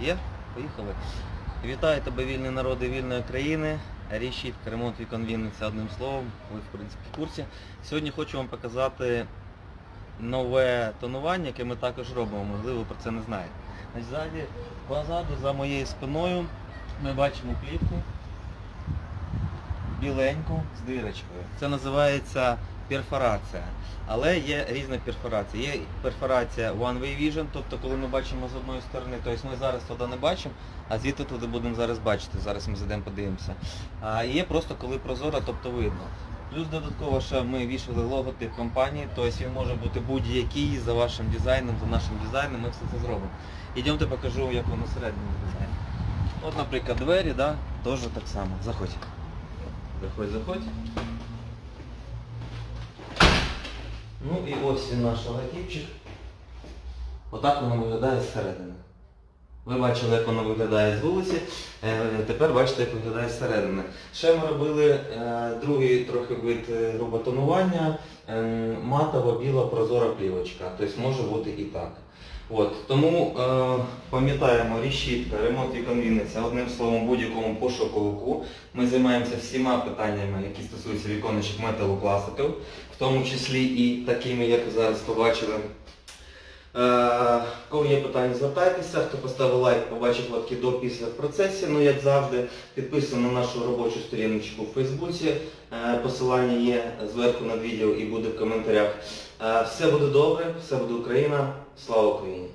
Є? Поїхали. Вітаю тебе, вільні народи вільної країни. Рішітка, ремонт вікон Вінниця одним словом, ви в принципі в курсі. Сьогодні хочу вам показати нове тонування, яке ми також робимо, можливо, ви про це не знаєте. Ззаді, позаду, за моєю спиною, ми бачимо плівку біленьку з дирочкою. Це називається перфорація. Але є різна перфорація. Є перфорація One Way Vision, тобто коли ми бачимо з одної сторони, тобто ми зараз туди не бачимо, а звідти туди будемо зараз бачити. Зараз ми зайдемо подивимося. А є просто коли прозоро, тобто видно. Плюс додатково, що ми вішали логотип компанії, тобто він може бути будь-який за вашим дизайном, за нашим дизайном, ми все це зробимо. Ідемте покажу, як воно всередині дизайн. От, наприклад, двері, да, теж так само. Заходь. Заходь, заходь. Ну і ось він наш логотипчик. Отак воно виглядає зсередини. Ви бачили, як воно виглядає з вулиці, е, тепер бачите, як виглядає зсередини. Ще ми робили е, другий трохи вид е, роботонування, е, матова біла прозора плівочка. Тобто може бути і так. От, тому е, пам'ятаємо рішітка, ремонт і Вінниця, одним словом, будь-якому пошуковику. Ми займаємося всіма питаннями, які стосуються віконечок металопластиків, в тому числі і такими, як зараз побачили. Е, Кого є питання, звертайтеся. Хто поставив лайк, побачив фотки до після в процесі. Ну, як завжди, підписуйся на нашу робочу сторіночку в Фейсбуці. Е, Посилання є зверху над відео і буде в коментарях. Е, Все буде добре, все буде Україна. Слава Україні!